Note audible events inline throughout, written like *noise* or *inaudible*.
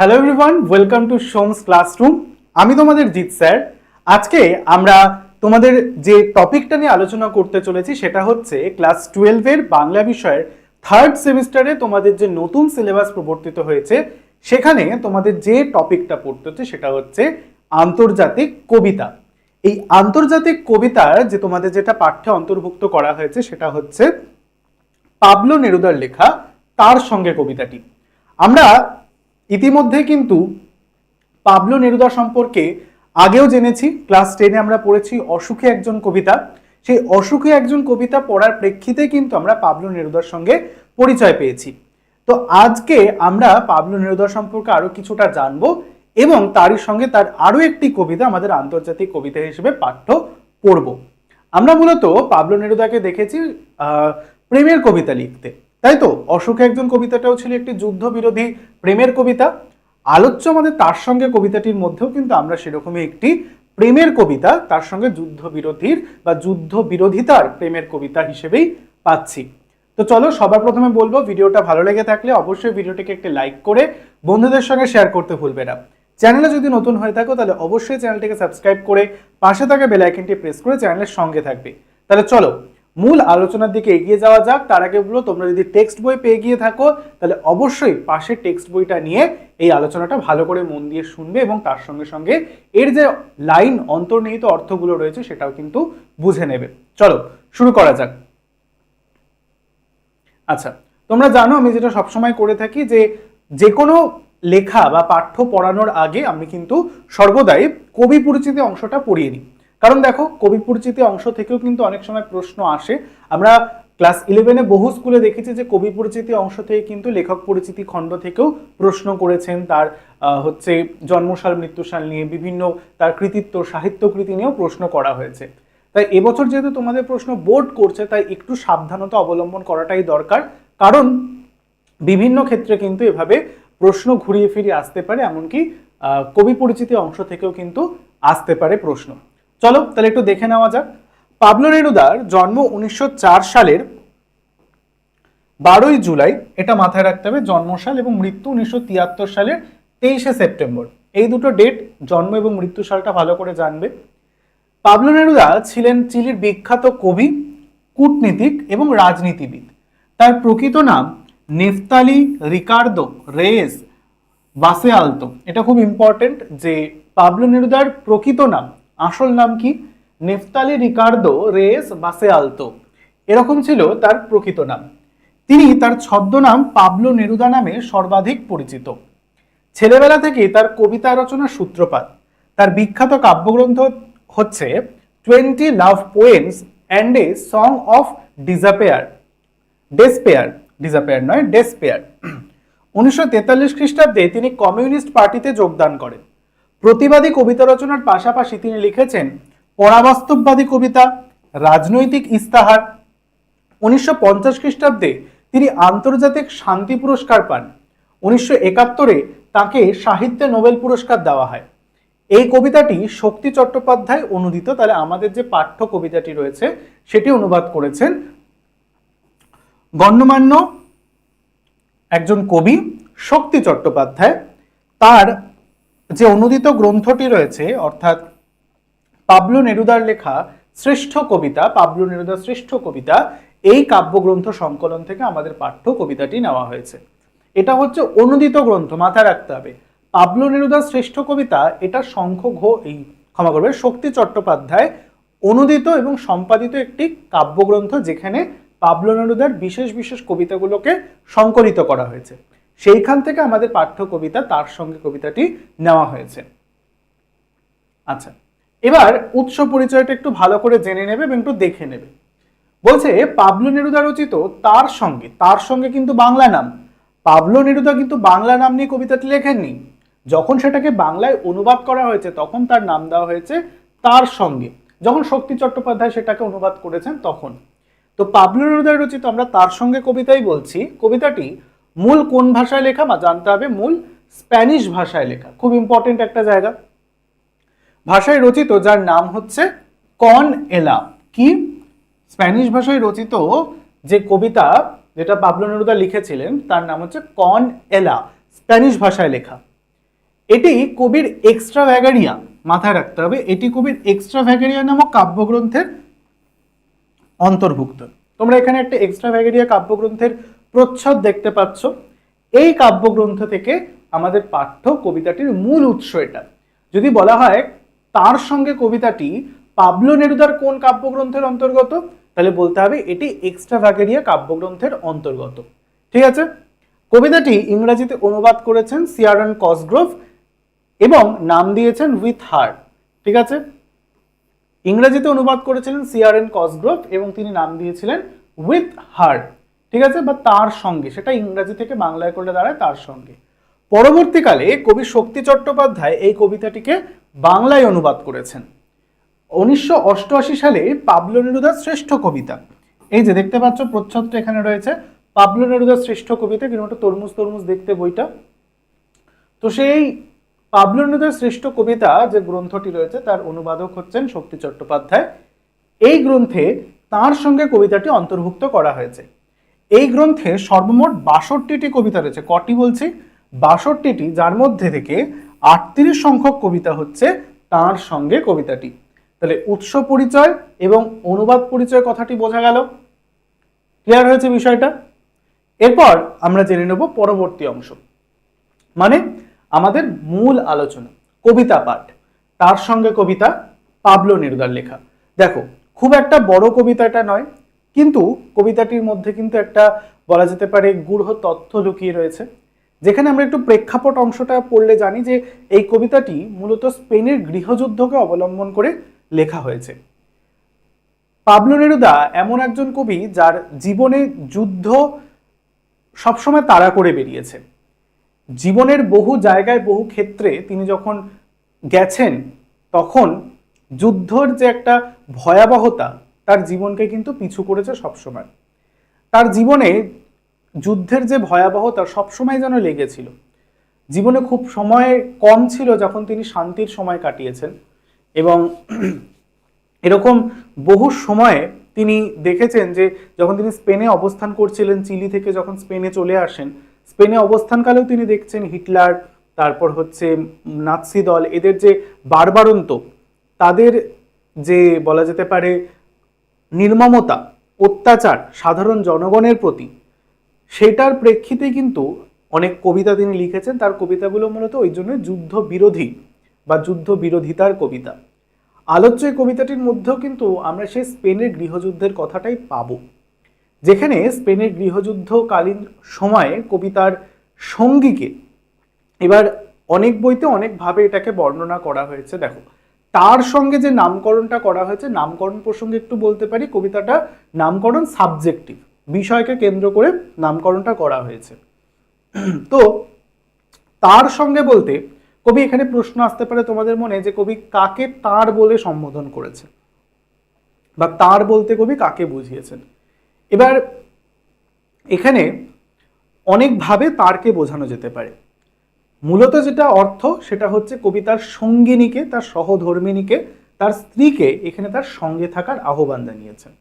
Hello everyone welcome to Som's classroom আমি তোমাদের Jeet sir. আজকে আমরা তোমাদের যে টপিকটা নিয়ে আলোচনা করতে চলেছি সেটা হচ্ছে ক্লাস টুয়েলভের বাংলা বিষয়ের থার্ড সেমিস্টারে তোমাদের যে নতুন সিলেবাস প্রবর্তিত হয়েছে, সেখানে তোমাদের যে টপিকটা পড়তে হচ্ছে সেটা হচ্ছে আন্তর্জাতিক কবিতা। এই আন্তর্জাতিক কবিতার যে তোমাদের যেটা পাঠ্যে অন্তর্ভুক্ত করা হয়েছে সেটা হচ্ছে পাবলো নেরুদার লেখা, তার সঙ্গে কবিতাটি। আমরা ইতিমধ্যে কিন্তু পাবলো নেরুদা সম্পর্কে আগেও জেনেছি, ক্লাস টেনে আমরা পড়েছি অসুখে একজন কবিতা। সেই অসুখে একজন কবিতা পড়ার প্রেক্ষিতে কিন্তু আমরা পাবলো নেরুদার সঙ্গে পরিচয় পেয়েছি। তো আজকে আমরা পাবলো নেরুদা সম্পর্কে আরও কিছুটা জানব এবং তারই সঙ্গে তার আরও একটি কবিতা আমাদের আন্তর্জাতিক কবিতা হিসেবে পাঠ্য পড়ব। আমরা মূলত পাবলো নেরুদাকে দেখেছি প্রেমের কবিতা লিখতে। তাই তো? অশোকে একজন কবিতাটাও ছিল একটি যুদ্ধ বিরোধী প্রেমের কবিতা। আলোচ্য আমাদের তার সঙ্গে কবিতাটির মধ্যেও কিন্তু আমরা সেরকমই একটি প্রেমের কবিতা, তার সঙ্গে যুদ্ধ বিরোধীর বা যুদ্ধ বিরোধিতার প্রেমের কবিতা হিসেবেই পাচ্ছি। তো চলো, সবার প্রথমে বলব, ভিডিওটা ভালো লেগে থাকলে অবশ্যই ভিডিওটিকে একটি লাইক করে বন্ধুদের সঙ্গে শেয়ার করতে ভুলবে না। চ্যানেলে যদি নতুন হয়ে থাকো, তাহলে অবশ্যই চ্যানেলটিকে সাবস্ক্রাইব করে পাশে থাকা বেল আইকনটি প্রেস করে চ্যানেলের সঙ্গে থাকবে। তাহলে চলো মূল আলোচনার দিকে এগিয়ে যাওয়া যাক। তার আগে বলো, তোমরা যদি টেক্সট বই পেয়ে গিয়ে থাকো, তাহলে অবশ্যই পাশে টেক্সট বইটা নিয়ে এই আলোচনাটা ভালো করে মন দিয়ে শুনবে এবং তার সঙ্গে সঙ্গে এর যে লাইন অন্তর্নিহিত অর্থগুলো রয়েছে সেটাও কিন্তু বুঝে নেবে। চলো, শুরু করা যাক। আচ্ছা তোমরা জানো আমি যেটা সবসময় করে থাকি যে যে কোনো লেখা বা পাঠ্য পড়ানোর আগে আমি কিন্তু সর্বদাই কবি পরিচিতি অংশটা পড়িয়ে নিই। কারণ দেখো কবি পরিচিতি অংশ থেকেও কিন্তু অনেক সময় প্রশ্ন আসে। আমরা ক্লাস ইলেভেনে বহু স্কুলে দেখেছি যে কবি পরিচিতি অংশ থেকে কিন্তু লেখক পরিচিতি খণ্ড থেকেও প্রশ্ন করেছেন। তার হচ্ছে জন্মসাল, মৃত্যুসাল নিয়ে বিভিন্ন তার কৃতিত্ব, সাহিত্যকৃতি নিয়েও প্রশ্ন করা হয়েছে। তাই এবছর যেহেতু তোমাদের প্রশ্ন বোর্ড করছে, তাই একটু সাবধানতা অবলম্বন করাটাই দরকার। কারণ বিভিন্ন ক্ষেত্রে কিন্তু এভাবে প্রশ্ন ঘুরিয়ে ফিরিয়ে আসতে পারে, এমনকি কবি পরিচিতি অংশ থেকেও কিন্তু আসতে পারে প্রশ্ন। চলো তাহলে একটু দেখে নেওয়া যাক। পাবলো নেরুদার জন্ম উনিশশো চার সালের বারোই জুলাই। এটা মাথায় রাখতে হবে, জন্মসাল এবং মৃত্যু উনিশশো তিয়াত্তর সালের তেইশে সেপ্টেম্বর। এই দুটো ডেট জন্ম এবং মৃত্যু সালটা ভালো করে জানবে। পাবলো নেরুদা ছিলেন চিলির বিখ্যাত কবি, কূটনীতিক এবং রাজনীতিবিদ। তার প্রকৃত নাম নেফতালি রিকার্দো রেয়েস বাসে আলতো। এটা খুব ইম্পর্টেন্ট যে পাবলো নেরুদার প্রকৃত নাম আসল নাম কি? নেফতালি রিকার্দো রেস বাসে আলতো। এরকম ছিল তার প্রকৃত নাম। তিনি তার ছদ্মনাম পাবলো নেরুদা নামে সর্বাধিক পরিচিত। ছেলেবেলা থেকেই তার কবিতা রচনার সূত্রপাত। তার বিখ্যাত কাব্যগ্রন্থ হচ্ছে twenty love poems and a song of disappear despair. Disappear নয়, ডেসপেয়ার। উনিশশো তেতাল্লিশ খ্রিস্টাব্দে তিনি কমিউনিস্ট পার্টিতে যোগদান করেন। প্রতিবাদী কবিতা রচনার পাশাপাশি তিনি লিখেছেন, পরাবাস্তববাদী কবিতা, রাজনৈতিক ইস্তাহার। উনিশশো পঞ্চাশ খ্রিস্টাব্দে তিনি আন্তর্জাতিক শান্তি পুরস্কার পান। উনিশশো একাত্তরে তাকে সাহিত্যে নোবেল পুরস্কার দেওয়া হয়। এই কবিতাটি শক্তি চট্টোপাধ্যায় অনুদিত, তাহলে আমাদের যে পাঠ্য কবিতাটি রয়েছে, সেটি অনুবাদ করেছেন গণ্যমান্য একজন কবি, শক্তি চট্টোপাধ্যায়। তার যে অনুদিত গ্রন্থটি রয়েছে, অর্থাৎ পাবলো নেরুদার লেখা শ্রেষ্ঠ কবিতা, পাবলো নেরুদার শ্রেষ্ঠ কবিতা, এই কাব্যগ্রন্থ সংকলন থেকে আমাদের পাঠ্য কবিতাটি নেওয়া হয়েছে। এটা হচ্ছে অনুদিত গ্রন্থ, মাথায় রাখতে হবে। পাবলো নেরুদার শ্রেষ্ঠ কবিতা, এটা শঙ্খ ঘো, এই ক্ষমা করবে শক্তি চট্টোপাধ্যায় অনুদিত এবং সম্পাদিত একটি কাব্যগ্রন্থ যেখানে পাবলো নেরুদার বিশেষ বিশেষ কবিতাগুলোকে সংকলিত করা হয়েছে। সেইখান থেকে আমাদের পাঠ্য কবিতা, তার সঙ্গে কবিতাটি নেওয়া হয়েছে। আচ্ছা এবার উৎস পরিচয়টা একটু ভালো করে জেনে নেবে এবং একটু দেখে নেবে। বলছে, পাবলো নেরুদা রচিত তার সঙ্গে তার সঙ্গে কিন্তু বাংলা নাম। পাবলো নেরুদা কিন্তু বাংলা নাম নিয়ে কবিতাটি লেখেননি। যখন সেটাকে বাংলায় অনুবাদ করা হয়েছে, তখন তার নাম দেওয়া হয়েছে তার সঙ্গে। যখন শক্তি চট্টোপাধ্যায় সেটাকে অনুবাদ করেছেন তখন। তো পাবলো নেরুদার রচিত আমরা তার সঙ্গে কবিতাই বলছি, কবিতাটি মূল কোন ভাষায় লেখা বা জানতে হবে মূল স্প্যানিশ ভাষায় লেখা। খুব ইম্পর্টেন্ট একটা জায়গা। ভাষায় রচিত, যার নাম হচ্ছে কন এলা। কি? স্প্যানিশ ভাষায় রচিত যে কবিতা যেটা পাবলো নেরুদা লিখেছিলেন, তার নাম হচ্ছে কন এলা, স্প্যানিশ ভাষায় লেখা। এটি কবির এক্সট্রা ভ্যাগারিয়া মাথায় রাখতে হবে। এটি কবির এক্সট্রা ভ্যাগারিয়া নামক কাব্যগ্রন্থের অন্তর্ভুক্ত। তোমরা এখানে একটা এক্সট্রা ভ্যাগেরিয়া কাব্যগ্রন্থের প্রচ্ছদ দেখতে পাচ্ছ। এই কাব্যগ্রন্থ থেকে আমাদের পাঠ্য কবিতাটির মূল উৎস এটা। যদি বলা হয় তার সঙ্গে কবিতাটি পাবলো নেরুদার কোন কাব্যগ্রন্থের অন্তর্গত, তাহলে বলতে হবে এটি এক্সট্রা ভ্যাগেরিয়া কাব্যগ্রন্থের অন্তর্গত। ঠিক আছে? কবিতাটি ইংরেজিতে অনুবাদ করেছেন সিয়ারন কসগ্রোভ এবং নাম দিয়েছেন উইথ হার। ঠিক আছে? ইংরেজিতে অনুবাদ করেছিলেন সিআরএন কসগ্রোভ এবং তিনি নাম দিয়েছিলেন উইথ হার। ঠিক আছে? বা তার সঙ্গে, সেটা ইংরেজি থেকে বাংলায় করলে দাঁড়ায় তার সঙ্গে। পরবর্তীকালে কবি শক্তি চট্টোপাধ্যায় এই কবিতাটিকে বাংলায় অনুবাদ করেছেন। উনিশশো অষ্টআশি সালে পাবলো নেরুদার শ্রেষ্ঠ কবিতা। এই যে দেখতে পাচ্ছ, প্রচ্ছদটা এখানে রয়েছে। পাবলো নেরুদার শ্রেষ্ঠ কবিতা, কিন্তু তরমুজ তরমুজ দেখতে বইটা। তো সেই পাবলো নেরুদার শ্রেষ্ঠ কবিতা যে গ্রন্থটি রয়েছে, তার অনুবাদক হচ্ছেন শক্তি চট্টোপাধ্যায়। এই গ্রন্থে তার সঙ্গে কবিতাটি অন্তর্ভুক্ত করা হয়েছে। এই গ্রন্থে সর্বমোট বাষট্টিটি কবিতা রয়েছে। কটি বলছি? বাষট্টিটি, যার মধ্যে থেকে আটত্রিশ সংখ্যক কবিতা হচ্ছে তার সঙ্গে কবিতাটি। তাহলে উৎস পরিচয় এবং অনুবাদ পরিচয় কথাটি বোঝা গেল। ক্লিয়ার হয়েছে বিষয়টা? এরপর আমরা জেনে নেব পরবর্তী অংশ। মানে আমাদের মূল আলোচনা, কবিতা পাঠ। তার সঙ্গে কবিতা পাবলো নেরুদার লেখা। দেখো, খুব একটা বড় কবিতা এটা নয় কিন্তু কবিতাটির মধ্যে কিন্তু একটা বলা যেতে পারে গূঢ় তথ্য লুকিয়ে রয়েছে, যেখানে আমরা একটু প্রেক্ষাপট অংশটা পড়লে জানি যে এই কবিতাটি মূলত স্পেনের গৃহযুদ্ধকে অবলম্বন করে লেখা হয়েছে। পাবলো নেরুদা এমন একজন কবি যার জীবনে যুদ্ধ সবসময় তাড়া করে বেরিয়েছে। জীবনের বহু জায়গায় বহু ক্ষেত্রে তিনি যখন গেছেন, তখন যুদ্ধর যে একটা ভয়াবহতা তার জীবনকে কিন্তু পিছু করেছে সবসময়। তার জীবনে যুদ্ধের যে ভয়াবহতা সবসময় যেন লেগেছিল। জীবনে খুব সময় কম ছিল যখন তিনি শান্তির সময় কাটিয়েছেন এবং এরকম বহু সময়ে তিনি দেখেছেন যে যখন তিনি স্পেনে অবস্থান করছিলেন, চিলি থেকে যখন স্পেনে চলে আসেন, স্পেনে অবস্থানকালেও তিনি দেখছেন হিটলার, তারপর হচ্ছে নাৎসি দল, এদের যে বারবারন্ত, তাদের যে বলা যেতে পারে নির্মমতা, অত্যাচার সাধারণ জনগণের প্রতি। সেটার প্রেক্ষিতে কিন্তু অনেক কবিতা তিনি লিখেছেন। তার কবিতাগুলো মূলত ওই জন্য যুদ্ধ বিরোধী বা যুদ্ধ বিরোধিতার কবিতা। আলোচ্য কবিতাটির মধ্যেও কিন্তু আমরা সেই স্পেনের গৃহযুদ্ধের কথাটাই পাবো। যেখানে স্পেনের গৃহযুদ্ধকালীন সময়ে কবিতার সঙ্গীকে এবার অনেক বইতে অনেকভাবে এটাকে বর্ণনা করা হয়েছে। দেখো তার সঙ্গে যে নামকরণটা করা হয়েছে, নামকরণ প্রসঙ্গে একটু বলতে পারি, কবিতাটা নামকরণ সাবজেক্টিভ, বিষয়কে কেন্দ্র করে নামকরণটা করা হয়েছে। তো তার সঙ্গে বলতে, কবি এখানে প্রশ্ন আসতে পারে তোমাদের মনে যে কবি কাকে তার বলে সম্বোধন করেছে? বা তার বলতে কবি কাকে বুঝিয়েছেন? এবার এখানে অনেকভাবে তারকে বোঝানো যেতে পারে। মূলত যেটা অর্থ, সেটা হচ্ছে কবিতার সঙ্গিনীকে, তার সহধর্মিনীকে, তার স্ত্রীকে এখানে তার সঙ্গে থাকার আহ্বান জানিয়েছেন।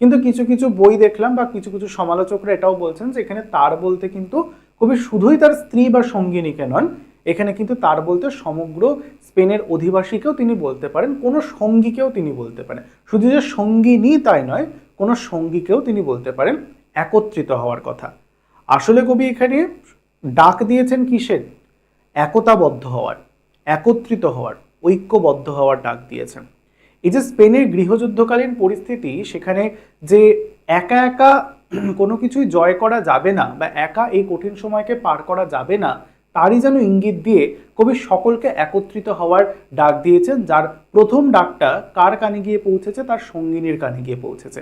কিন্তু কিছু কিছু বই দেখলাম বা কিছু কিছু সমালোচকরা এটাও বলছেন যে এখানে তার বলতে কিন্তু কবি শুধুই তার স্ত্রী বা সঙ্গিনীকে নন, এখানে কিন্তু তার বলতে সমগ্র স্পেনের অধিবাসীকেও তিনি বলতে পারেন, কোনো সঙ্গীকেও তিনি বলতে পারেন। শুধু যে সঙ্গিনী তাই নয়, কোনো সঙ্গীকেও তিনি বলতে পারেন, একত্রিত হওয়ার কথা। আসলে কবি এখানে ডাক দিয়েছেন কিসের? একতাবদ্ধ হওয়ার, একত্রিত হওয়ার, ঐক্যবদ্ধ হওয়ার ডাক দিয়েছেন। এই যে স্পেনের গৃহযুদ্ধকালীন পরিস্থিতি, সেখানে যে একা একা *clears throat* কোনো কিছুই জয় করা যাবে না বা একা এই কঠিন সময়কে পার করা যাবে না, তারই যেন ইঙ্গিত দিয়ে কবি সকলকে একত্রিত হওয়ার ডাক দিয়েছেন, যার প্রথম ডাকটা কার কানে গিয়ে পৌঁছেছে? তার সঙ্গিনীর কানে গিয়ে পৌঁছেছে।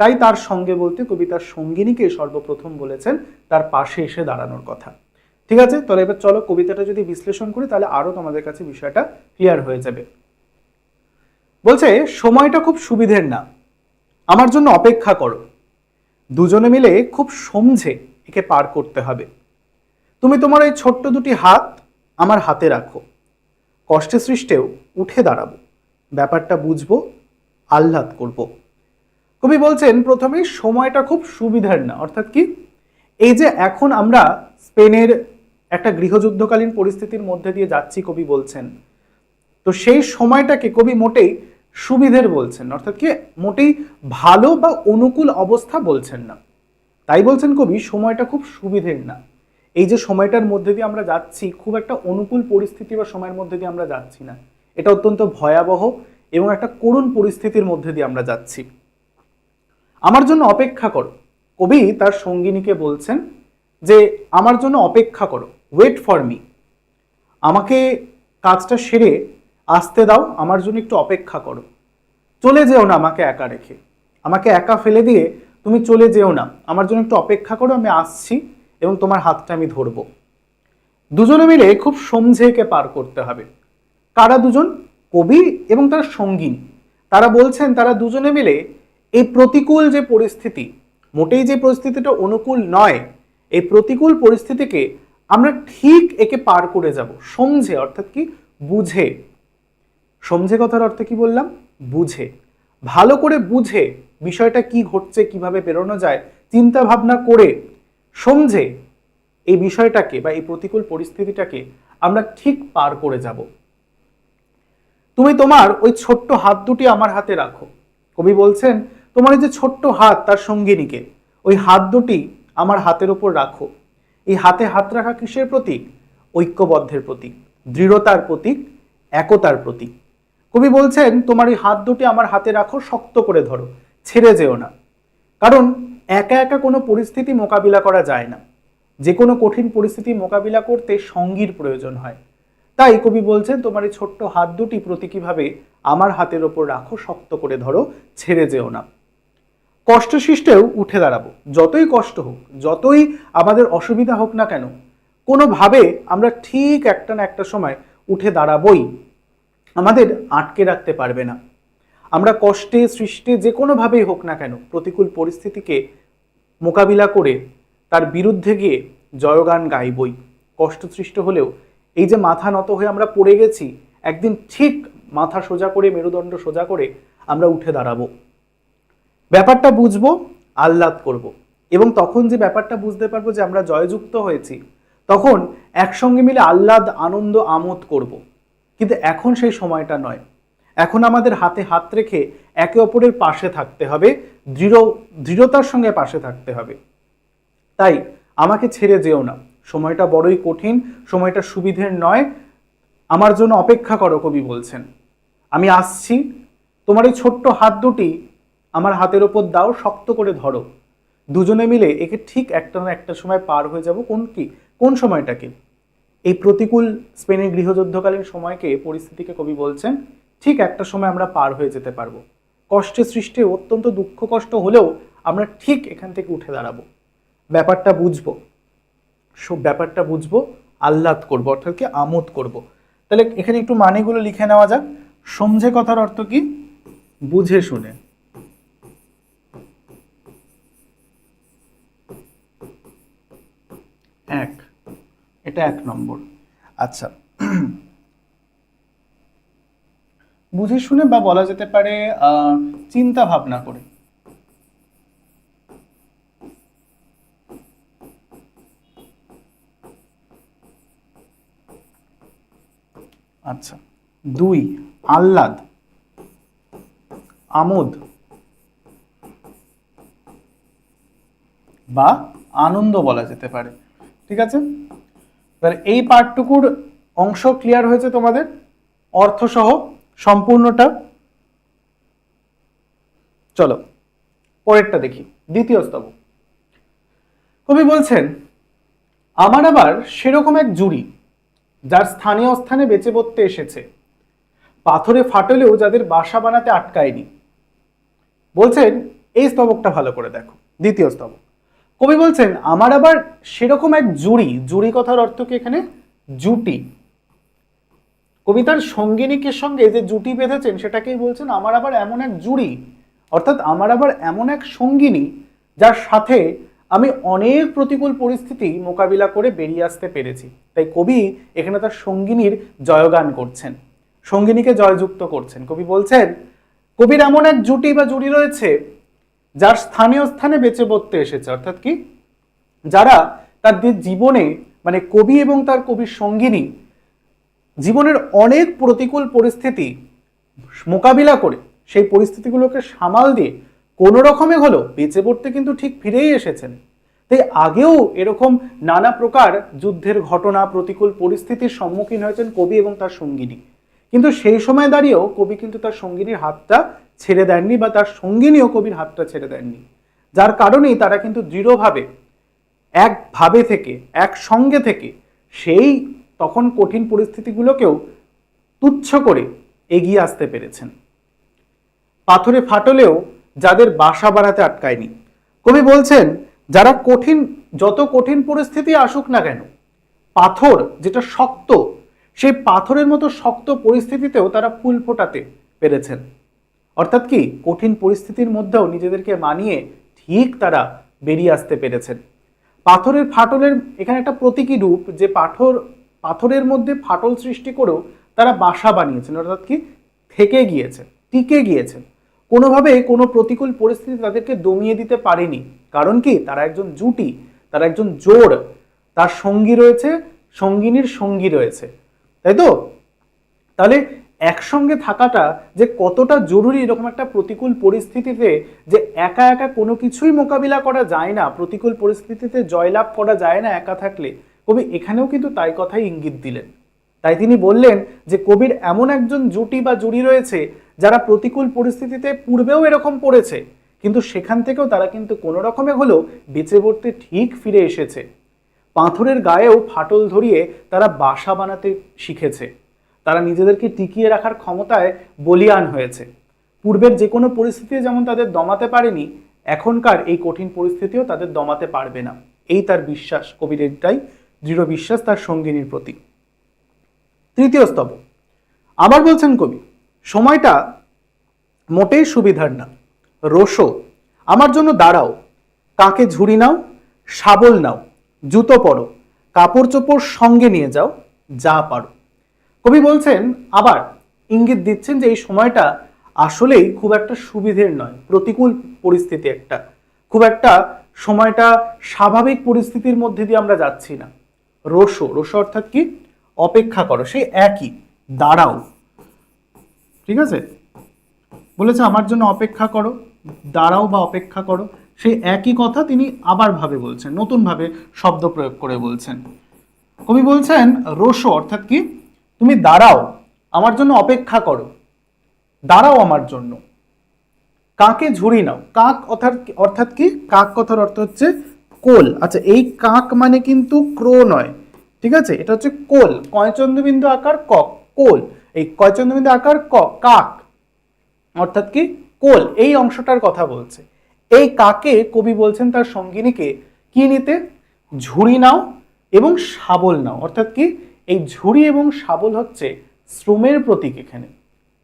তাই তার সঙ্গে বলতে কবি তার সঙ্গিনীকে সর্বপ্রথম বলেছেন, তার পাশে এসে দাঁড়ানোর কথা। ঠিক আছে? তাহলে এবার চলো কবিতাটা যদি বিশ্লেষণ করি, তাহলে আরও তোমাদের কাছে বিষয়টা ক্লিয়ার হয়ে যাবে। বলছে, সময়টা খুব সুবিধের না। আমার জন্য অপেক্ষা করো। দুজনে মিলে খুব সমঝে একে পার করতে হবে। তুমি তোমার এই ছোট্ট দুটি হাত আমার হাতে রাখো। কষ্টে সৃষ্টেও উঠে দাঁড়াবো। ব্যাপারটা বুঝব, আহ্লাদ করব। কবি বলছেন, প্রথমে সময়টা খুব সুবিধার না। অর্থাৎ কি? এই যে এখন আমরা স্পেনের একটা গৃহযুদ্ধকালীন পরিস্থিতির মধ্যে দিয়ে যাচ্ছি, কবি বলছেন। তো সেই সময়টাকে কবি মোটেই সুবিধের বলছেন অর্থাৎ কি? মোটেই ভালো বা অনুকূল অবস্থা বলছেন না। তাই বলছেন কবি, সময়টা খুব সুবিধের না। এই যে সময়টার মধ্যে দিয়ে আমরা যাচ্ছি, খুব একটা অনুকূল পরিস্থিতি বা সময়ের মধ্যে দিয়ে আমরা যাচ্ছি না। এটা অত্যন্ত ভয়াবহ এবং একটা করুণ পরিস্থিতির মধ্যে দিয়ে আমরা যাচ্ছি। আমার জন্য অপেক্ষা করো। কবি তার সঙ্গিনীকে বলছেন যে, আমার জন্য অপেক্ষা করো। ওয়েট ফর মি আমাকে কাজটা সেরে আসতে দাও, আমার জন্য একটু অপেক্ষা করো। চলে যেও না আমাকে একা রেখে। আমাকে একা ফেলে দিয়ে তুমি চলে যেও না। আমার জন্য একটু অপেক্ষা করো, আমি আসছি এবং তোমার হাতটা আমি ধরবো। দুজনে মিলে খুব সমঝে একে পার করতে হবে। কারা দুজন? কবি এবং তার সঙ্গিনী। তারা বলছেন, তারা দুজনে মিলে এই প্রতিকূল যে পরিস্থিতি, মোটেই যে পরিস্থিতিটা অনুকূল নয়, এই প্রতিকূল পরিস্থিতিকে আমরা ঠিক একে পার করে যাব। সমঝে, অর্থাৎ কি? বুঝে। সমঝে কথার অর্থ কি বললাম? বুঝে। ভালো করে বুঝে বিষয়টা কি ঘটছে, কীভাবে বেরোনো যায়, চিন্তা ভাবনা করে সমঝে এই বিষয়টাকে বা এই প্রতিকূল পরিস্থিতিটাকে আমরা ঠিক পার করে যাব। তুমি তোমার ওই ছোট্ট হাত দুটি আমার হাতে রাখো। কবি বলছেন, তোমার এই যে ছোট্ট হাত তার সঙ্গিনীকে, ওই হাত দুটি আমার হাতের ওপর রাখো। এই হাতে হাত রাখা কিসের প্রতীক? ঐক্যবদ্ধের প্রতীক, দৃঢ়তার প্রতীক, একতার প্রতীক। কবি বলছেন, তোমার এই হাত দুটি আমার হাতে রাখো, শক্ত করে ধরো, ছেড়ে যেও না। কারণ একা একা কোনো পরিস্থিতি মোকাবিলা করা যায় না। যে কোনো কঠিন পরিস্থিতি মোকাবিলা করতে সঙ্গীর প্রয়োজন হয়। তাই কবি বলছেন, তোমার এই ছোট্ট হাত দুটি প্রতীকীভাবে আমার হাতের ওপর রাখো, শক্ত করে ধরো, ছেড়ে যেও না। কষ্ট সৃষ্টেও উঠে দাঁড়াবো। যতই কষ্ট হোক, যতই আমাদের অসুবিধা হোক না কেন, কোনোভাবে আমরা ঠিক একটা না একটা সময় উঠে দাঁড়াবই। আমাদের আটকে রাখতে পারবে না। আমরা কষ্টে, সৃষ্টে যে কোনোভাবেই হোক না কেন, প্রতিকূল পরিস্থিতিকে মোকাবিলা করে তার বিরুদ্ধে গিয়ে জয়গান গাইবই। কষ্ট সৃষ্ট হলেও এই যে মাথা নত হয়ে আমরা পড়ে গেছি, একদিন ঠিক মাথা সোজা করে, মেরুদণ্ড সোজা করে আমরা উঠে দাঁড়াবো। ব্যাপারটা বুঝব, আহ্লাদ করব। এবং তখন যে ব্যাপারটা বুঝতে পারব যে আমরা জয়যুক্ত হয়েছি, তখন একসঙ্গে মিলে আহ্লাদ, আনন্দ, আমোদ করব। কিন্তু এখন সেই সময়টা নয়। এখন আমাদের হাতে হাত রেখে একে অপরের পাশে থাকতে হবে, দৃঢ়, দৃঢ়তার সঙ্গে পাশে থাকতে হবে। তাই আমাকে ছেড়ে যেও না। সময়টা বড়ই কঠিন, সময়টা সুবিধের নয়। আমার জন্য অপেক্ষা করো, কবি বলছেন। আমি আসছি। তোমার এই ছোট্ট হাত দুটি আমার হাতের ওপর দাও, শক্ত করে ধরো। দুজনে মিলে একে ঠিক একটা না একটা সময় পার হয়ে যাব কোন কি? কোন সময়টাকে? এই প্রতিকূল স্পেনের গৃহযুদ্ধকালীন সময়কে পরিস্থিতিকে কবি বলছেন, ঠিক একটা সময় আমরা পার হয়ে যেতে পারব। কষ্টে সৃষ্টি অত্যন্ত দুঃখ কষ্ট হলেও আমরা ঠিক এখান থেকে উঠে দাঁড়াবো। ব্যাপারটা বুঝব। সব ব্যাপারটা বুঝব, আহ্লাদ করব, অর্থাৎ কি আমোদ করব। তাহলে এখানে একটু মানেগুলো লিখে নেওয়া যাক। সমঝে কথার অর্থ কি? বুঝে শুনে এক এটা এক নম্বর। আচ্ছা। বুঝে শুনে বা বলা যেতে পারে চিন্তা ভাবনা করে। আচ্ছা। দুই, আহ্লাদ। আমোদ। বা আনন্দ বলা যেতে পারে। ঠিক আছে? তাহলে এই পার্টটুকুর অংশ ক্লিয়ার হয়েছে তোমাদের, অর্থসহ সম্পূর্ণটা। চলো, পরেরটা দেখি, দ্বিতীয় স্তবক কবি বলছেন, আমার আবার সেরকম এক জুড়ি, যার স্থানীয় স্থানে বেঁচে পড়তে এসেছে। পাথরে ফাটলেও যাদের বাসা বানাতে আটকায়নি। বলছেন, এই স্তবকটা ভালো করে দেখো, দ্বিতীয় স্তবক। কবি বলছেন, আমার আবার সেরকম এক জুড়ি। জুড়ি কথার অর্থ কি এখানে? জুটি। কবিতার সঙ্গিনীকে সঙ্গে যে জুটি বেঁধেছেন, সেটাকেই বলছেন, আমার আবার এমন এক জুড়ি। অর্থাৎ, আমার আবার এমন এক সঙ্গিনী, যার সাথে আমি অনেক প্রতিকূল পরিস্থিতি মোকাবিলা করে বেরিয়ে আসতে পেরেছি। তাই কবি এখানে তার সঙ্গিনীর জয়গান করছেন, সঙ্গিনীকে জয়যুক্ত করছেন। কবি বলছেন, কবির এমন এক জুটি বা জুড়ি রয়েছে যার স্থানীয় স্থানে বেঁচে পড়তে এসেছে। অর্থাৎ কি? যারা তাদের জীবনে মানে কবি এবং তার কবির সঙ্গিনী জীবনের অনেক প্রতিকূল পরিস্থিতি মোকাবিলা করে, সেই পরিস্থিতিগুলোকে সামাল দিয়ে কোনো রকমে হলেও বেঁচে পড়তে কিন্তু ঠিক ফিরেই এসেছেন। তাই আগেও এরকম নানা প্রকার যুদ্ধের ঘটনা, প্রতিকূল পরিস্থিতির সম্মুখীন হয়েছেন কবি এবং তার সঙ্গিনী। কিন্তু সেই সময় দাঁড়িয়েও কবি কিন্তু তার সঙ্গিনীর হাতটা ছেড়ে দেননি বা তার সঙ্গিনীও কবির হাতটা ছেড়ে দেননি। যার কারণেই তারা কিন্তু দৃঢ়ভাবে, একভাবে থেকে, একসঙ্গে থেকে সেই তখন কঠিন পরিস্থিতিগুলোকেও তুচ্ছ করে এগিয়ে আসতে পেরেছেন। পাথরে ফাটলেও যাদের বাসা বাড়াতে আটকায়নি। কবি বলছেন, যারা কঠিন, যত কঠিন পরিস্থিতি আসুক না কেন, পাথর যেটা শক্ত, সেই পাথরের মতো শক্ত পরিস্থিতিতেও তারা ফুল ফোটাতে পেরেছেন। অর্থাৎ কি, কঠিন পরিস্থিতির মধ্যেও নিজেদেরকে মানিয়ে ঠিক তারা বেরিয়ে আসতে পেরেছেন। পাথরের ফাটলের, এখানে একটা প্রতীকী রূপ, যে পাথর, পাথরের মধ্যে ফাটল সৃষ্টি করেও তারা বাসা বানিয়েছেন, অর্থাৎ কি, থেকে গিয়েছে টিকে গিয়েছেন। কোনোভাবে কোনো প্রতিকূল পরিস্থিতি তাদেরকে দমিয়ে দিতে পারেনি। কারণ কি, তারা একজন জুটি, তারা একজন জোর, তার সঙ্গী রয়েছে, সঙ্গিনীর সঙ্গী রয়েছে। তাই তো? তাহলে একসঙ্গে থাকাটা যে কতটা জরুরি এরকম একটা প্রতিকূল পরিস্থিতিতে যে একা একা কোনো কিছুই মোকাবিলা করা যায় না, প্রতিকূল পরিস্থিতিতে জয়লাভ করা যায় না একা থাকলে, কবি এখানেও কিন্তু তাই কথাই ইঙ্গিত দিলেন। তাই তিনি বললেন যে কবির এমন একজন জুটি বা জুড়ি রয়েছে যারা প্রতিকূল পরিস্থিতিতে পূর্বেও এরকম পড়েছে, কিন্তু সেখান থেকেও তারা কিন্তু কোনো রকমে হলেও বেঁচে পড়তে ঠিক ফিরে এসেছে। পাথরের গায়েও ফাটল ধরিয়ে তারা বাসা বানাতে শিখেছে। তারা নিজেদেরকে টিকিয়ে রাখার ক্ষমতায় বলিয়ান হয়েছে। পূর্বের যে কোনো পরিস্থিতি যেমন তাদের দমাতে পারেনি, এখনকার এই কঠিন পরিস্থিতিও তাদের দমাতে পারবে না। এই তার বিশ্বাস কবির এটাই দৃঢ় বিশ্বাস তার সঙ্গিনীর প্রতি। তৃতীয় স্তব। আবার বলছেন কবি, সময়টা মোটেই সুবিধার না। রোশো আমার জন্য দাঁড়াও, কাকে ঝুড়ি নাও, শাবল নাও, জুতো পরো, কাপড় চোপড় সঙ্গে নিয়ে যাও, যা পারো। কবি বলছেন, আবার ইঙ্গিত দিচ্ছেন যে এই সময়টা আসলেই খুব একটা সুবিধের নয়, প্রতিকূল পরিস্থিতি একটা। খুব একটা সময়টা স্বাভাবিক পরিস্থিতির মধ্যে দিয়ে আমরা যাচ্ছি না। রোশো রোশো অর্থাৎ কি? অপেক্ষা করো, সেই একই, দাঁড়াও। ঠিক আছে? বলেছে, আমার জন্য অপেক্ষা করো, দাঁড়াও বা অপেক্ষা করো। সেই একই কথা তিনি আবার ভাবে বলছেন, নতুনভাবে শব্দ প্রয়োগ করে বলছেন। কবি বলছেন রোশো অর্থাৎ কি? তুমি দাঁড়াও, আমার জন্য অপেক্ষা করো। দাঁড়াও আমার জন্য। কাকে ঝুড়ি নাও? কাক অর্থাৎ অর্থাৎ কি? কাক কথার অর্থ হচ্ছে কোল। আচ্ছা এই কাক মানে কিন্তু ক্রো নয়, ঠিক আছে? এটা হচ্ছে কোল। কয়চন্দ্রবিন্দু আকার কক কোল। এই কয়চন্দ্রবিন্দু আকার ক, কাক। অর্থাৎ কি? কোল। এই অংশটার কথা বলছে। এই কাকে কবি বলছেন তার সঙ্গিনীকে? কি নিতে? ঝুড়ি নাও এবং শাবল নাও। অর্থাৎ কি? এই ঝুড়ি এবং শাবল হচ্ছে শ্রমের প্রতীক এখানে।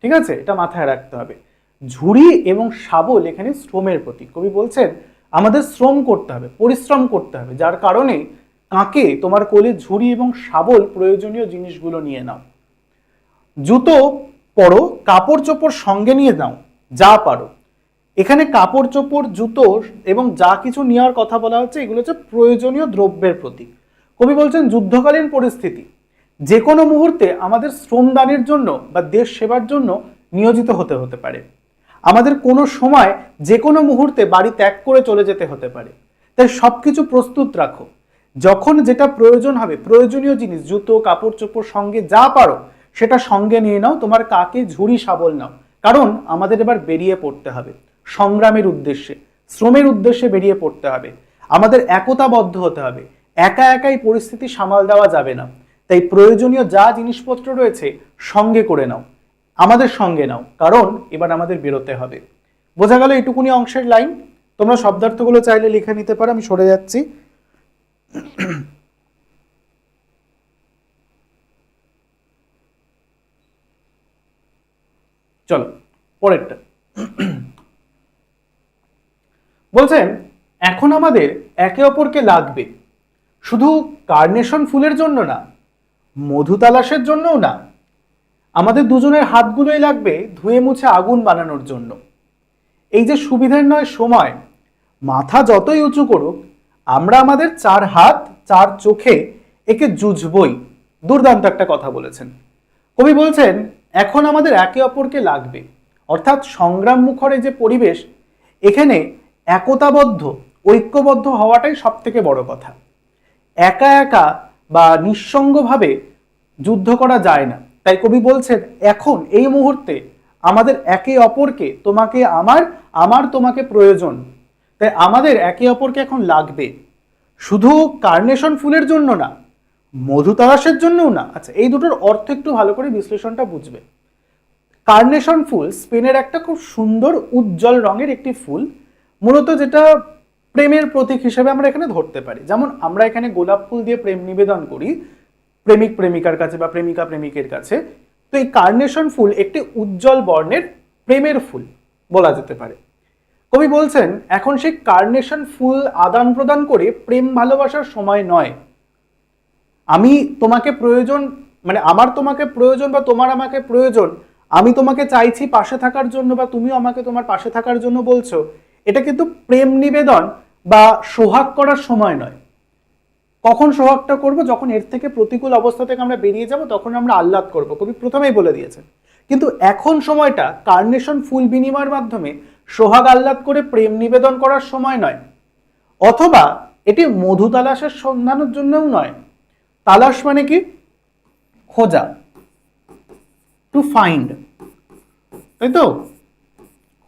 ঠিক আছে? এটা মাথায় রাখতে হবে। ঝুড়ি এবং শাবল এখানে শ্রমের প্রতীক। কবি বলছেন, আমাদের শ্রম করতে হবে, পরিশ্রম করতে হবে। যার কারণে কাকে? তোমার কোলে ঝুড়ি এবং শাবল প্রয়োজনীয় জিনিসগুলো নিয়ে নাও। জুতো পরো, কাপড় চোপড় সঙ্গে নিয়ে নাও, যা পারো। এখানে কাপড় চোপড়, জুতো এবং যা কিছু নেওয়ার কথা বলা হচ্ছে, এগুলো হচ্ছে প্রয়োজনীয় দ্রব্যের প্রতীক। কবি বলছেন, যুদ্ধকালীন পরিস্থিতি যে কোনো মুহূর্তে আমাদের শ্রমদানের জন্য বা দেশ সেবার জন্য নিয়োজিত হতে হতে পারে। আমাদের কোনো সময় যে কোনো মুহূর্তে বাড়ি ত্যাগ করে চলে যেতে হতে পারে। তাই সব কিছু প্রস্তুত রাখো। যখন যেটা প্রয়োজন হবে, প্রয়োজনীয় জিনিস, জুতো, কাপড় চোপড় সঙ্গে যা পারো, সেটা সঙ্গে নিয়ে নাও, তোমার কাকে ঝুড়ি শাবল নাও। কারণ আমাদের এবার বেরিয়ে পড়তে হবে। সংগ্রামের উদ্দেশ্যে, শ্রমের উদ্দেশ্যে বেরিয়ে পড়তে হবে। আমাদের একতাবদ্ধ হতে হবে। একা একাই পরিস্থিতি সামাল দেওয়া যাবে না। তাই প্রয়োজনীয় যা জিনিসপত্র রয়েছে সঙ্গে করে নাও। আমাদের সঙ্গে নাও, কারণ এবার আমাদের বেরোতে হবে। বোঝা গেল এটুকুনি অংশের লাইন? তোমরা শব্দার্থগুলো চাইলে লিখে নিতে পারো, আমি সরে যাচ্ছি। চলো, পরেরটা। বলছেন এখন আমাদের একে অপরকে লাগবে। শুধু কার্নেশন ফুলের জন্য না মধু তালাশের জন্যও না। আমাদের দুজনের হাতগুলোই লাগবে ধুয়ে মুছে আগুন বানানোর জন্য। এই যে সুবিধার নয় সময়, মাথা যতই উঁচু করুক, আমরা আমাদের চার হাত, চার চোখে একে যুঝবই। দুর্দান্ত একটা কথা বলেছেন। কবি বলছেন, এখন আমাদের একে অপরকে লাগবে। অর্থাৎ সংগ্রাম মুখরে যে পরিবেশ, এখানে একতাবদ্ধ, ঐক্যবদ্ধ হওয়াটাই সব থেকে বড় কথা। একা একা বা নিঃসঙ্গভাবে যুদ্ধ করা যায় না। তাই কবি বলছেন, এখন এই মুহূর্তে আমাদের একে অপরকে তোমাকে আমার আমার তোমাকে প্রয়োজন। তাই আমাদের একে অপরকে এখন লাগবে। শুধু কার্নেশন ফুলের জন্য না মধু তারাসের জন্যও না। আচ্ছা এই দুটোর অর্থ একটু ভালো করে বিশ্লেষণটা বুঝবে। কার্নেশন ফুল স্পেনের একটা খুব সুন্দর উজ্জ্বল রঙের একটি ফুল। মূলত যেটা প্রেমের প্রতীক হিসেবে আমরা এখানে ধরতে পারি। যেমন আমরা এখানে গোলাপ ফুল দিয়ে প্রেম নিবেদন করি, প্রেমিক প্রেমিকার কাছে বা প্রেমিকা প্রেমিকের কাছে। তো এই কার্নেশন ফুল একটি উজ্জ্বল বর্ণের প্রেমের ফুল বলা যেতে পারে। কবি বলছেন, এখন সেই কার্নেশন ফুল আদান প্রদান করে প্রেম ভালোবাসার সময় নয়। আমি তোমাকে প্রয়োজন মানে আমার তোমাকে প্রয়োজন বা তোমার আমাকে প্রয়োজন, আমি তোমাকে চাইছি পাশে থাকার জন্য বা তুমিও আমাকে তোমার পাশে থাকার জন্য বলছো, এটা কিন্তু প্রেম নিবেদন। বা সোহাগ করার সময় নয়। কখন সোহাগটা করব? যখন এর থেকে প্রতিকূল অবস্থা থেকে আমরা বেরিয়ে যাব, তখন আমরা আহ্লাদ করব। কবি প্রথমেই বলে দিয়েছেন। কিন্তু এখন সময়টা কার্নেশন ফুল বিনিময়ের মাধ্যমে সোহাগ আহ্লাদ করে প্রেম নিবেদন করার সময় নয়। অথবা এটি মধু তালাশের সন্ধানের জন্যও নয়। তালাশ মানে কি? খোঁজা। টু ফাইন্ড তাই তো?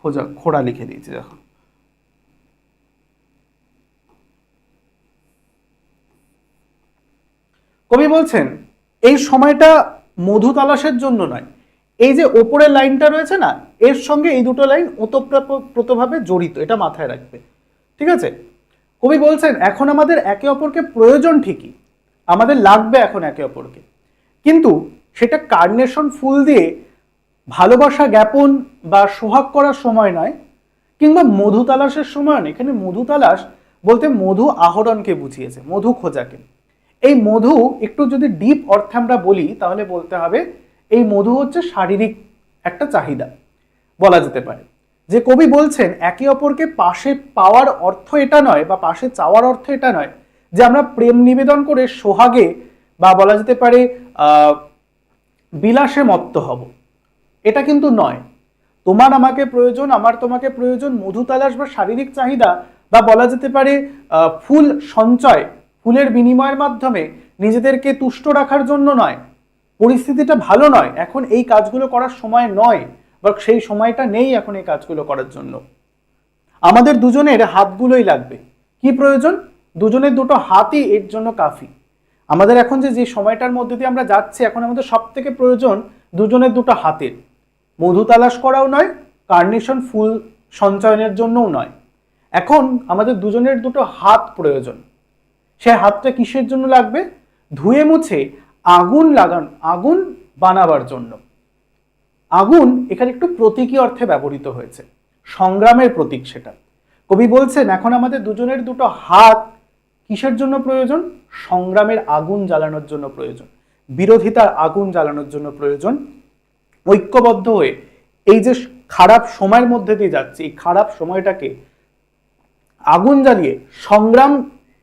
খোঁজা, খোড়া লিখে দিয়েছি, দেখো। কবি বলছেন, এই সময়টা মধু তালাশের জন্য নয়। এই যে ওপরের লাইনটা রয়েছে না, এর সঙ্গে এই দুটো লাইন ওতপ্রোতভাবে জড়িত, এটা মাথায় রাখবে। ঠিক আছে? কবি বলছেন, এখন আমাদের একে অপরকে প্রয়োজন ঠিকই, আমাদের লাগবে এখন একে অপরকে। কিন্তু সেটা কার্নেশন ফুল দিয়ে ভালোবাসা জ্ঞাপন বা সোহাগ করার সময় নয়, কিংবা মধু তালাশের সময় এখানে মধু তালাশ বলতে মধু আহরণকে বুঝিয়েছে, মধু খোঁজাকে। এই মধু একটু যদি ডিপ অর্থে আমরা বলি, তাহলে বলতে হবে এই মধু হচ্ছে শারীরিক একটা চাহিদা, বলা যেতে পারে। যে কবি বলছেন, একে অপরকে পাশে পাওয়ার অর্থ এটা নয় বা পাশে চাওয়ার অর্থ এটা নয় যে আমরা প্রেম নিবেদন করে সোহাগে বা বলা যেতে পারে বিলাসে মত্ত হব। এটা কিন্তু নয়। তোমার আমাকে প্রয়োজন, আমার তোমাকে প্রয়োজন মধু তালাশ বা শারীরিক চাহিদা বা বলা যেতে পারে ফুল সঞ্চয় ফুলের বিনিময়ের মাধ্যমে নিজেদেরকে তুষ্ট রাখার জন্য নয়। পরিস্থিতিটা ভালো নয়। এখন এই কাজগুলো করার সময় নয়, বা সেই সময়টা নেই এখন এই কাজগুলো করার জন্য। আমাদের দুজনের হাতগুলোই লাগবে। কি প্রয়োজন? দুজনের দুটো হাতই এর জন্য কাফি। আমাদের এখন যে যে সময়টার মধ্যে দিয়ে আমরা যাচ্ছি, এখন আমাদের সব থেকে প্রয়োজন দুজনের দুটো হাতের। মধু তালাশ করাও নয়, কার্নেশন ফুল সঞ্চয়নের জন্যও নয়। এখন আমাদের দুজনের দুটো হাত প্রয়োজন। সে হাতটা কিসের জন্য লাগবে? ধুয়ে মুছে আগুন লাগান, আগুন বানাবার জন্য। আগুন এখানে একটু প্রতীকী অর্থে ব্যবহৃত হয়েছে। সংগ্রামের প্রতীক সেটা। কবি বলছেন, এখন আমাদের দুজনের দুটো হাত কিসের জন্য প্রয়োজন? সংগ্রামের আগুন জ্বালানোর জন্য প্রয়োজন। বিরোধিতার আগুন জ্বালানোর জন্য প্রয়োজন। ঐক্যবদ্ধ হয়ে এই যে খারাপ সময়ের মধ্যে দিয়ে যাচ্ছে, এই খারাপ সময়টাকে আগুন জ্বালিয়ে সংগ্রাম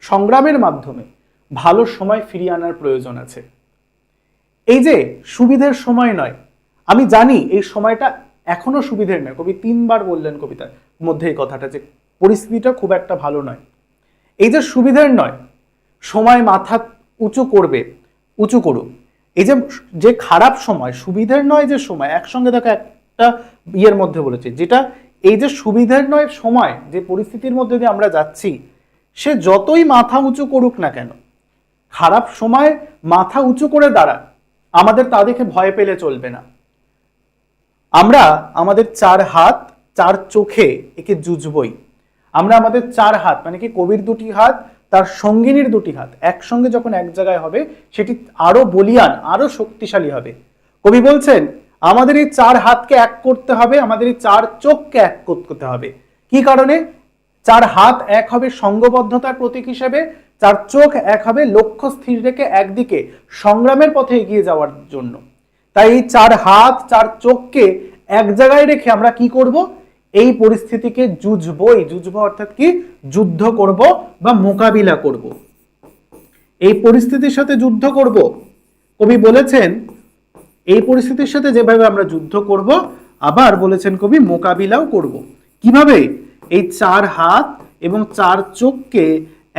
সংগ্রামের মাধ্যমে ভালো সময় ফিরিয়ে আনার প্রয়োজন আছে। এই যে সুবিধের সময় নয়, আমি জানি এই সময়টা এখনও সুবিধের নয়। কবি তিনবার বললেন কবিতার মধ্যে এই কথাটা যে পরিস্থিতিটা খুব একটা ভালো নয়। এই যে সুবিধের নয়, সময় মাথা উঁচু করবে, উঁচু করুক। এই যে যে খারাপ সময়, সুবিধের নয় যে সময়, একসঙ্গে দেখো একটা ইয়ের মধ্যে বলেছে, যেটা এই যে সুবিধের নয় সময়, যে পরিস্থিতির মধ্যে দিয়ে আমরা যাচ্ছি সে যতই মাথা উঁচু করুক না কেন, খারাপ সময় মাথা উঁচু করে দাঁড়ান। আমাদের তা দেখে ভয় পেলে চলবে না। আমরা আমাদের চার হাত, চার চোখে একে জুজবই আমরা আমাদের চার হাত মানে কি কবির দুটি হাত, তার সঙ্গিনীর দুটি হাত, একসঙ্গে যখন এক জায়গায় হবে, সেটি আরও বলিয়ান, আরও শক্তিশালী হবে। কবি বলছেন, আমাদের এই চার হাতকে এক করতে হবে, আমাদের এই চার চোখকে এক করতে হবে। কি কারণে? চার হাত এক হবে সঙ্গবদ্ধতার প্রতীক হিসেবে, চার চোখ এক হবে লক্ষ্য স্থির রেখে একদিকে সংগ্রামের পথে এগিয়ে যাওয়ার জন্য। তাই এই চার হাত, চার চোখকে এক জায়গায় রেখে আমরা কি করব? এই পরিস্থিতিকে জুঝবই জুঝবো অর্থাৎ কি? যুদ্ধ করব বা মোকাবিলা করব। এই পরিস্থিতির সাথে যুদ্ধ করব। কবি বলেছেন, এই পরিস্থিতির সাথে যেভাবে আমরা যুদ্ধ করব, আবার বলেছেন কবি মোকাবিলাও করব। কীভাবে? এই চার হাত এবং চার চোখকে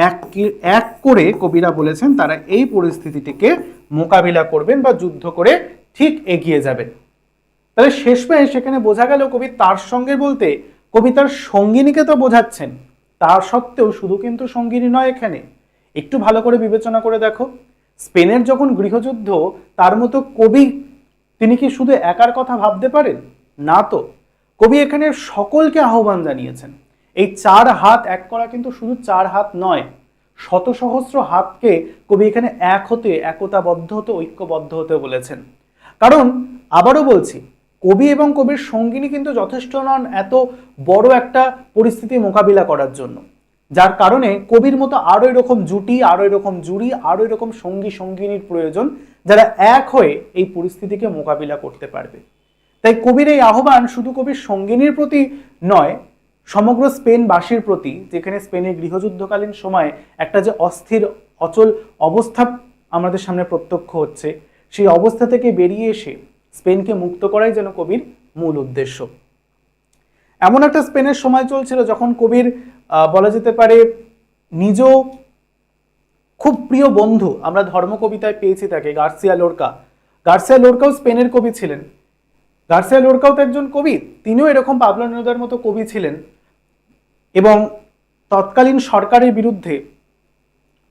এক এক করে কবিরা বলেছেন, তারা এই পরিস্থিতিটিকে মোকাবিলা করবেন বা যুদ্ধ করে ঠিক এগিয়ে যাবেন। তাহলে শেষমেশ সেখানে বোঝা গেল কবি তার সঙ্গে বলতে, কবি তার সঙ্গিনীকে তো বোঝাচ্ছেন, তার সত্ত্বেও শুধু কিন্তু সঙ্গিনী নয় এখানে। একটু ভালো করে বিবেচনা করে দেখো, স্পেনের যখন গৃহযুদ্ধ, তার মতো কবি তিনি কি শুধু একার কথা ভাবতে পারেন? না তো। কবি এখানে সকলকে আহ্বান জানিয়েছেন। এই চার হাত এক করা কিন্তু শুধু চার হাত নয় শত সহস্র হাতকে কবি এখানে এক হতে, একতাবদ্ধ হতে, ঐক্যবদ্ধ হতে বলেছেন। কারণ আবারও বলছি, কবি এবং কবির সঙ্গিনী কিন্তু যথেষ্ট নন এত বড় একটা পরিস্থিতি মোকাবিলা করার জন্য। যার কারণে কবির মতো আরও এরকম জুটি, আরও এরকম জুড়ি, আরও এরকম সঙ্গী সঙ্গিনীর প্রয়োজন, যারা এক হয়ে এই পরিস্থিতিকে মোকাবিলা করতে পারবে। তাই কবির এই আহ্বান শুধু কবির সঙ্গিনীর প্রতি নয়, সমগ্র স্পেনবাসীর প্রতি, যেখানে স্পেনের গৃহযুদ্ধকালীন সময়ে একটা যে অস্থির, অচল অবস্থা আমাদের সামনে প্রত্যক্ষ হচ্ছে, সেই অবস্থা থেকে বেরিয়ে এসে স্পেনকে মুক্ত করাই যেন কবির মূল উদ্দেশ্য। এমন একটা স্পেনের সময় চলছিল যখন কবির বলা যেতে পারে, নিজ খুব প্রিয় বন্ধু, আমরা ধর্ম কবিতায় পেয়েছি তাকে, গার্সিয়া লোরকা। গার্সিয়া লোরকাও স্পেনের কবি ছিলেন। গার্সিয়া লোরকাও তো একজন কবি, তিনিও এরকম পাবলো নেরুদার মতো কবি ছিলেন এবং তৎকালীন সরকারের বিরুদ্ধে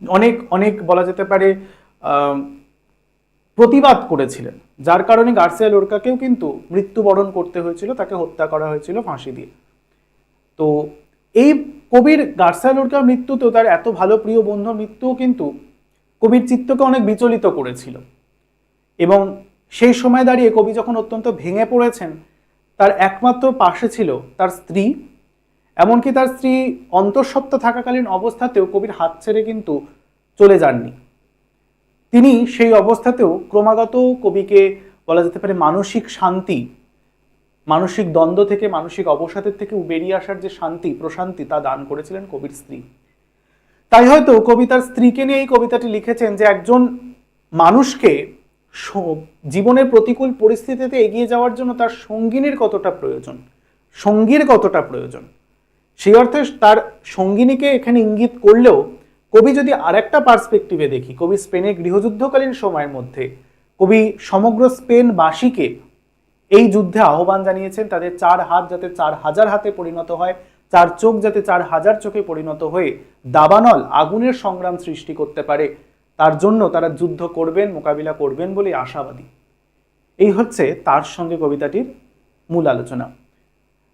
অনেক অনেক বলা যেতে পারে প্রতিবাদ করেছিলেন, যার কারণে গার্সিয়া লোরকাকেও কিন্তু মৃত্যুবরণ করতে হয়েছিল, তাকে হত্যা করা হয়েছিল ফাঁসি দিয়ে। তো এই কবির গার্সিয়া লোরকার মৃত্যুতেও তার এত ভালো প্রিয় বন্ধুর মৃত্যুও কিন্তু কবির চিত্তকে অনেক বিচলিত করেছিল। এবং সেই সময় দাঁড়িয়ে কবি যখন অত্যন্ত ভেঙে পড়েছেন, তার একমাত্র পাশে ছিল তার স্ত্রী। এমনকি তার স্ত্রী অন্তঃসত্ত্বা থাকাকালীন অবস্থাতেও কবির হাত ছেড়ে কিন্তু চলে যাননি। তিনি সেই অবস্থাতেও ক্রমাগত কবিকে বলা যেতে পারে মানসিক শান্তি, মানসিক দ্বন্দ্ব থেকে, মানসিক অবসাদের থেকে বেরিয়ে আসার যে শান্তি, প্রশান্তি তা দান করেছিলেন কবির স্ত্রী। তাই হয়তো কবি তার স্ত্রীকে নিয়ে এই কবিতাটি লিখেছেন যে একজন মানুষকে জীবনের প্রতিকূল পরিস্থিতিতে এগিয়ে যাওয়ার জন্য তার সঙ্গিনীর কতটা প্রয়োজন? সঙ্গীর কতটা প্রয়োজন? সেই অর্থে তার সঙ্গিনীকে এখানে ইঙ্গিত করলেও কবি যদি আরেকটা পার্সপেক্টিভে দেখি, কবি স্পেনের গৃহযুদ্ধকালীন সময়ের মধ্যে, কবি সমগ্র স্পেনবাসীকে এই যুদ্ধে আহ্বান জানিয়েছেন, তাদের চার হাত যাতে চার হাজার হাতে পরিণত হয়, চার চোখ যাতে চার হাজার চোখে পরিণত হয়ে দাবানল আগুনের সংগ্রাম সৃষ্টি করতে পারে। তার জন্য তারা যুদ্ধ করবেন, মোকাবিলা করবেন বলে আশাবাদী। এই হচ্ছে তার সঙ্গে কবিতাটির মূল আলোচনা।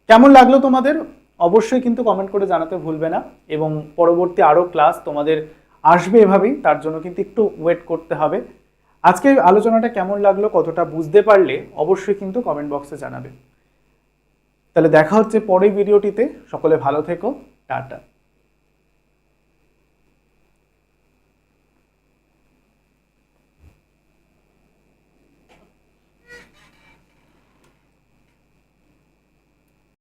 কেমন লাগল তোমাদের? অবশ্যই কিন্তু কমেন্ট করে জানাতে ভুলবে না এবং পরবর্তী আরও ক্লাস তোমাদের আসবে এভাবেই, তার জন্য কিন্তু একটু ওয়েট করতে হবে। আজকে আলোচনাটা কেমন লাগল, কতটা বুঝতে পারলে অবশ্যই কিন্তু কমেন্ট বক্সে জানাবে। তাহলে দেখা হচ্ছে পরের ভিডিওটিতে সকলে ভালো থেকো। টাটা।